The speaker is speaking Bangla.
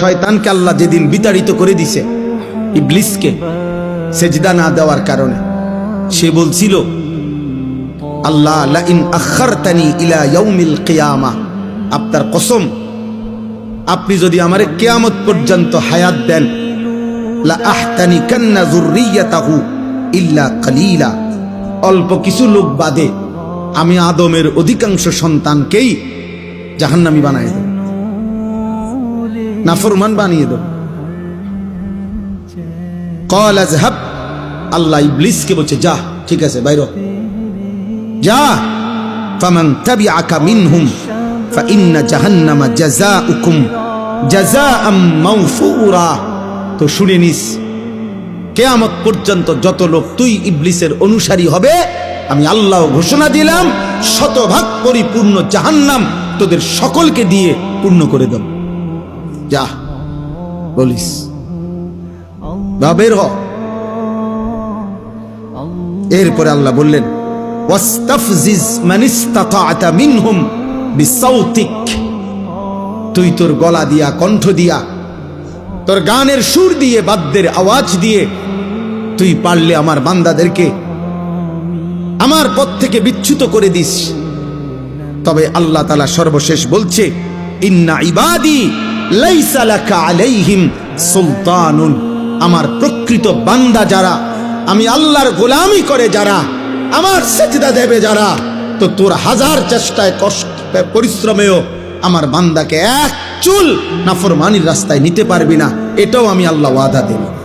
শয়তানকে আল্লাহ যেদিন বিতাড়িত করে দিছে, ইবলিসকে সেজদা না দেওয়ার কারণে, সে বলছিল, আল্লাহ লা ইন আখারতানি ইলা ইয়াউমিল কিয়ামা। আপনার কসম, আপনি যদি আমারে কিয়ামত পর্যন্ত হায়াত দেন, লা আহতানি কান্না যুররিয়াতাহু ইল্লা কালিলা। অল্প কিছু লোক বাদে আমি আদমের অধিকাংশ সন্তানকেই জাহান্নামী বানাই দেব। নাফরমান বানিয়ে দেব। কল আজহাব আল্লাহ ইবলিসকে বলছে, যা, ঠিক আছে, বাইর যা, ফামান তাবিআকা মিনহুম ফাইন্না জাহান্নামা জাযাউকুম জাযাআম মাওফুরা তো শুনে নিস, কেয়ামত পর্যন্ত যত লোক তুই ইবলিসের অনুসারী হবে, আমি আল্লাহ ঘোষণা দিলাম, শতভাগ পরিপূর্ণ জাহান্নাম তোদের সকলকে দিয়ে পূর্ণ করে দেব। যা, বলিস। বা বের হ। এরপরে আল্লাহ বললেন, ওয়াস্তাফজিজ মান ইসতাতাআতা মিনহুম বিসাউতিক। তুই তোর গলা দিয়া, কণ্ঠ দিয়া, তোর গানের সুর দিয়ে, বাদ্যের আওয়াজ দিয়ে, তুই পারলে আমার বান্দাদেরকে আমার পথ থেকে বিচ্যুত করে দিস। তবে আল্লাহ তালা সর্বশেষ বলছে, ইন্না ইবাদি আমার প্রকৃত বান্দা যারা, আমি আল্লাহর গোলামি করে যারা, আমার সেজদা দেবে যারা, তো তোর হাজার চেষ্টায় কষ্ট, পরিশ্রমেও আমার বান্দাকে এক চুল নাফরমানির রাস্তায় নিতে পারবি না। এটাও আমি আল্লাহ ওয়াদা দেব